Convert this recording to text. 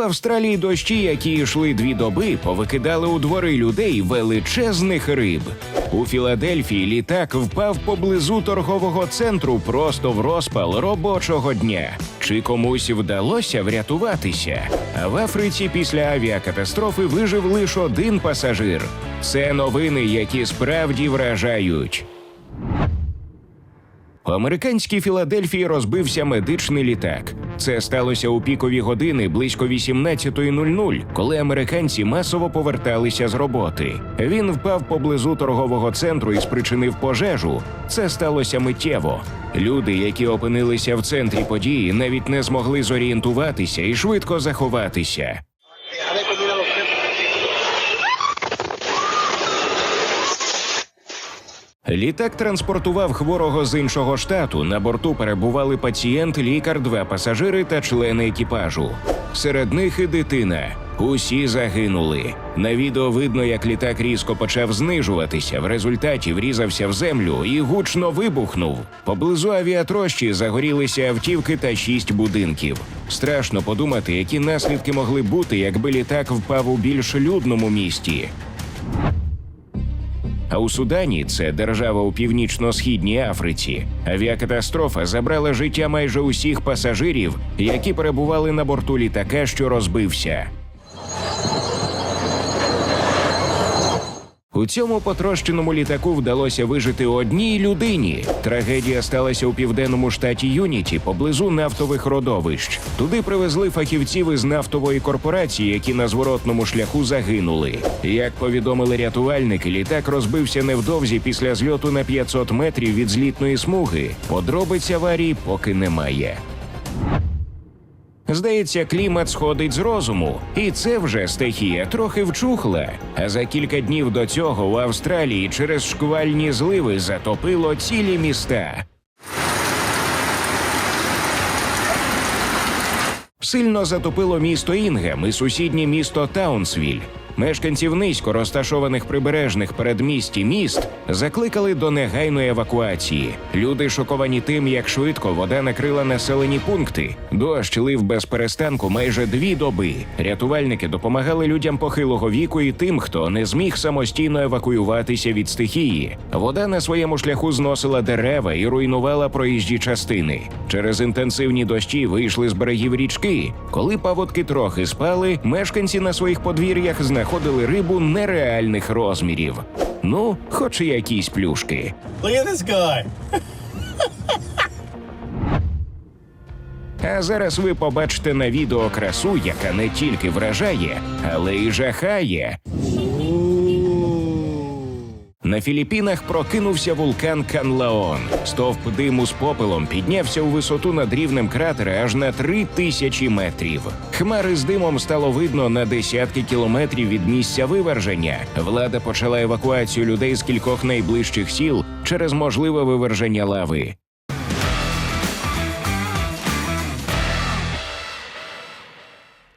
Австралії дощі, які йшли дві доби, повикидали у двори людей величезних риб. У Філадельфії літак впав поблизу торгового центру просто в розпал робочого дня. Чи комусь вдалося врятуватися? А в Африці після авіакатастрофи вижив лише один пасажир. Це новини, які справді вражають. У американській Філадельфії розбився медичний літак. Це сталося у пікові години близько 18.00, коли американці масово поверталися з роботи. Він впав поблизу торгового центру і спричинив пожежу. Це сталося миттєво. Люди, які опинилися в центрі події, навіть не змогли зорієнтуватися і швидко заховатися. Літак транспортував хворого з іншого штату. На борту перебували пацієнт, лікар, два пасажири та члени екіпажу. Серед них і дитина. Усі загинули. На відео видно, як літак різко почав знижуватися. В результаті врізався в землю і гучно вибухнув. Поблизу авіатрощі загорілися автівки та шість будинків. Страшно подумати, які наслідки могли бути, якби літак впав у більш людному місті. А у Судані, це держава у північно-східній Африці, авіакатастрофа забрала життя майже усіх пасажирів, які перебували на борту літака, що розбився. У цьому потрощеному літаку вдалося вижити одній людині. Трагедія сталася у південному штаті Юніті поблизу нафтових родовищ. Туди привезли фахівців із нафтової корпорації, які на зворотному шляху загинули. Як повідомили рятувальники, літак розбився невдовзі після зльоту на 500 метрів від злітної смуги. Подробиць аварії поки немає. Здається, клімат сходить з розуму, і це вже стихія трохи вчухла. А за кілька днів до цього в Австралії через шквальні зливи затопило цілі міста. Сильно затопило місто Інгем і сусіднє місто Таунсвіль. Мешканців низько розташованих прибережних передмісті міст закликали до негайної евакуації. Люди шоковані тим, як швидко вода накрила населені пункти. Дощ лив без перестанку майже дві доби. Рятувальники допомагали людям похилого віку і тим, хто не зміг самостійно евакуюватися від стихії. Вода на своєму шляху зносила дерева і руйнувала проїжджі частини. Через інтенсивні дощі вийшли з берегів річки. Коли паводки трохи спали, мешканці на своїх подвір'ях знаходили рибу нереальних розмірів. Ну, хоч і якісь плюшки. Look at this guy. А зараз ви побачите на відео красу, яка не тільки вражає, але й жахає. На Філіппінах прокинувся вулкан Канлаон. Стовп диму з попелом піднявся у висоту над рівнем кратера аж на три тисячі метрів. Хмари з димом стало видно на десятки кілометрів від місця виверження. Влада почала евакуацію людей з кількох найближчих сіл через можливе виверження лави.